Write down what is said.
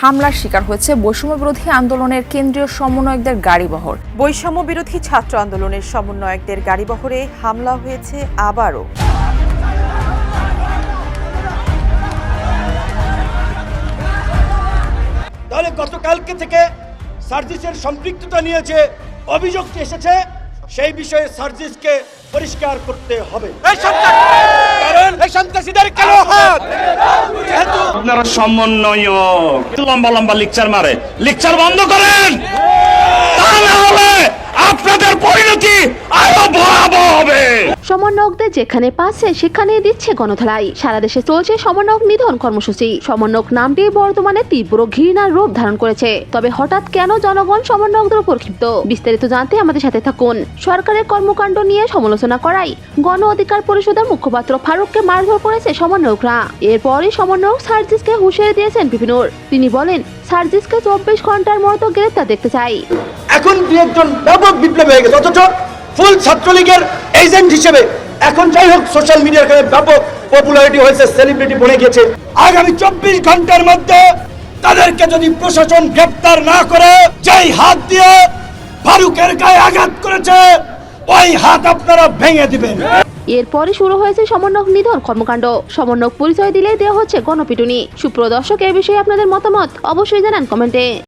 হামলার শিকার হয়েছে বৈষম্য বিরোধী আন্দোলনের কেন্দ্রীয় সমন্বয়কদের গাড়িবহর বৈষম্য বিরোধী ছাত্র আন্দোলনের সমন্বয়কদের গাড়িবহরে হামলা হয়েছে আবারও। তাহলে গতকালকে থেকে সার্জিসের সম্পৃক্ততা নিয়ে যে অভিযোগটি এসেছে সেই বিষয়ে সার্জিসকে পরিষ্কার করতে হবে। কারণ এই সন্ত্রাসীদের কালো হাত? আপনারা সমন্বয়ক। লম্বা লম্বা লেকচার মারে। লেকচার বন্ধ করেন। তা না হলে আপনাদের পরিণতি আরও ভয়াবহ হবে সমন্বয়কদের যেখানে পাচ্ছে, সেখানেই দিচ্ছে গণধলাই। সারা দেশে চলছে সমন্বয়ক নিধন কর্মসূচি। সমন্বয়ক নামটি বর্তমানে তীব্র ঘৃণার রূপ ধারণ করেছে। তবে হঠাৎ কেন জনগণ সমন্বয়কদের উপর ক্ষিপ্ত? বিস্তারিত জানতে আমাদের সাথে থাকুন। সরকারের কর্মকাণ্ড নিয়ে সমালোচনা করাই গণ অধিকার পরিষদের মুখপাত্র ফারুককে মারধর করেছে সমন্বয়করা। এরপরই সমন্বয়ক সার্জিসকে হুঁশিয়ারি দিয়েছেন বিপিনুর। তিনি বলেন, সার্জিসকে চব্বিশ ঘণ্টার মতো গ্রেপ্তার দেখতে চাই। এখন দু একজন ব্যাপক বিপ্লব হয়ে গেছে, অথচ ফুল ছাত্রলীগের এজেন্ট হিসেবে। এখন যাই হোক সোশ্যাল মিডিয়ার কাছে ব্যাপক পপুলারিটি হয়েছে সেলিব্রিটি বনে গেছে আগামী চব্বিশ ঘণ্টার মধ্যে তাদেরকে যদি প্রশাসন গ্রেপ্তার না করে, যেই হাত দিয়ে ফারুকের গায়ে আঘাত করেছে, ওই হাত আপনারা ভেঙে দিবেন। এরপরই শুরু হয়েছে সমন্বয়ক নিধন কর্মকাণ্ড। সমন্বয়ক পরিচয় দিলেই দেওয়া হচ্ছে গণপিটুনি। সুপ্রদর্শক এ বিষয়ে আপনাদের মতামত অবশ্যই জানান কমেন্টে।